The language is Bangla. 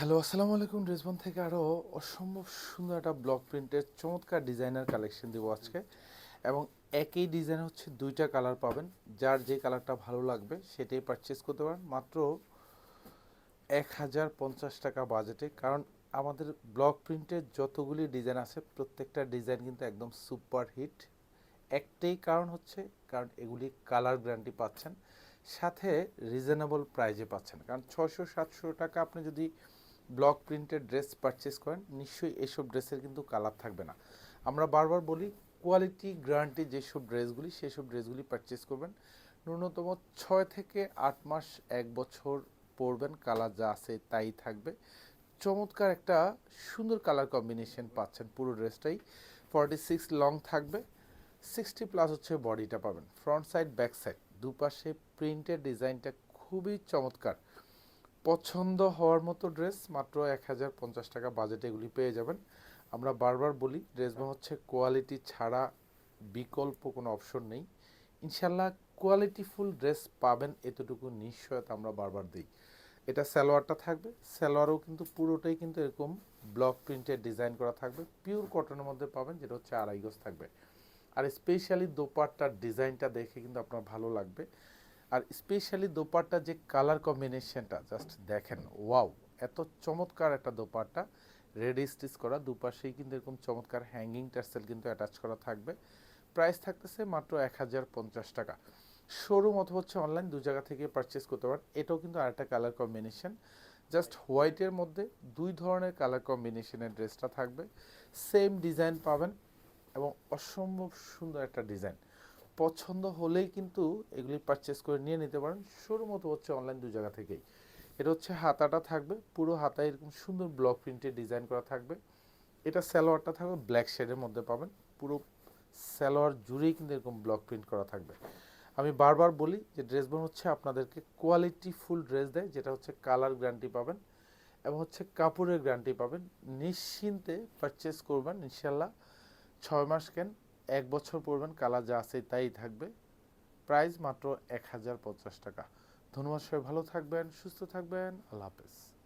হ্যালো, আসসালামু আলাইকুম। রেজবন থেকে আরও অসম্ভব সুন্দর একটা ব্লক প্রিন্টের চমৎকার ডিজাইনার কালেকশন দেবো আজকে। এবং একই ডিজাইন হচ্ছে দুইটা কালার পাবেন। যার যে কালারটা ভালো লাগবে, সেটাই পারচেস করতে পারেন। মাত্র এক হাজার পঞ্চাশ টাকা বাজেটে কারণ আমাদের ব্লক প্রিন্টের যতগুলি ডিজাইন আছে, প্রত্যেকটা ডিজাইন কিন্তু একদম সুপার হিট একটাই কারণ হচ্ছে, কারণ এগুলি কালার গ্যারান্টি পাচ্ছেন। সাথে রিজনেবল প্রাইজে পাচ্ছেন। কারণ ছশো সাতশো টাকা আপনি যদি ব্লক প্রিন্টের ড্রেস পারচেস করেন, নিশ্চয়ই এসব ড্রেসের কিন্তু কালার থাকবে না। আমরা বারবার বলি কোয়ালিটি গ্যারান্টি যেসব ড্রেসগুলি সেসব ড্রেসগুলি পারচেস করবেন। ন্যূনতম ছয় থেকে আট মাস, এক বছর পরবেন কালার যা আছে তাই থাকবে। চমৎকার একটা সুন্দর কালার কম্বিনেশন পাচ্ছেন পুরো ড্রেসটাই ফর্টি সিক্স লং থাকবে। সিক্সটি প্লাস হচ্ছে বডিটা পাবেন। ফ্রন্ট সাইড ব্যাক সাইড দুপাশে প্রিন্টের ডিজাইনটা খুবই চমৎকার। পছন্দ হওয়ার মতো ড্রেস মাত্র এক হাজার পঞ্চাশ টাকা বাজেটে এগুলি পেয়ে যাবেন। আমরা বারবার বলি ড্রেসগুলো হচ্ছে কোয়ালিটি ছাড়া বিকল্প কোনো অপশন নেই। ইনশাল্লাহ কোয়ালিটিফুল ড্রেস পাবেন এতটুকু নিশ্চয়তা আমরা বারবার দিই। এটা সালোয়ারটা থাকবে, সালোয়ারও কিন্তু পুরোটাই কিন্তু এরকম ব্লক প্রিন্টের ডিজাইন করা থাকবে, পিওর কটনের মধ্যে পাবেন, যেটা হচ্ছে আড়াই গজ থাকবে। আর স্পেশালি দোপাট্টার ডিজাইনটা দেখে কিন্তু আপনার ভালো লাগবে। আর স্পেশালি দোপাট্টার যে কালার কম্বিনেশনটা জাস্ট দেখেন ওয়াও এত চমৎকার একটা দোপাট্টা। রেডি স্টিচ করা, দুপাশেই কিন্তু এরকম চমৎকার হ্যাঙ্গিং টার্সেল কিন্তু অ্যাটাচ করা থাকবে। প্রাইস থাকতেছে মাত্র এক হাজার পঞ্চাশ টাকা। শোরুম অথবা হচ্ছে অনলাইন দু জায়গা থেকে পারচেস করতে পারেন। এটাও কিন্তু আরেকটা কালার কম্বিনেশন জাস্ট হোয়াইটের মধ্যে দুই ধরনের কালার কম্বিনেশনের ড্রেসটা থাকবে। সেম ডিজাইন পাবেন এবং অসম্ভব সুন্দর একটা ডিজাইন পছন্দ হলেই কিন্তু এগুলি পারচেস করে নিয়ে নিতে পারেন। শুরু মতো হচ্ছে অনলাইন দু জায়গা থেকেই। এটা হচ্ছে হাতাটা থাকবে, পুরো হাতায় এরকম সুন্দর ব্লক প্রিন্টের ডিজাইন করা থাকবে। এটা সালোয়ারটা থাকবে ব্ল্যাক শেডের মধ্যে পাবেন। পুরো সালোয়ার জুড়েই কিন্তু এরকম ব্লক প্রিন্ট করা থাকবে। আমি বারবার বলি যে ড্রেসগুলো হচ্ছে আপনাদেরকে কোয়ালিটি ফুল ড্রেস দেয়, যেটা হচ্ছে কালার গ্যারান্টি পাবেন এবং হচ্ছে কাপড়ের গ্যারান্টি পাবেন। নিশ্চিন্তে পারচেস করবেন, ইনশাল্লাহ। ছয় মাস কেন? এক বছর পড়বেন, কালার যা আছে তাই থাকবে। প্রাইস মাত্র এক হাজার পঞ্চাশ টাকা। ধন্যবাদ সবাই, ভালো থাকবেন, সুস্থ থাকবেন, আল্লাহ হাফেজ।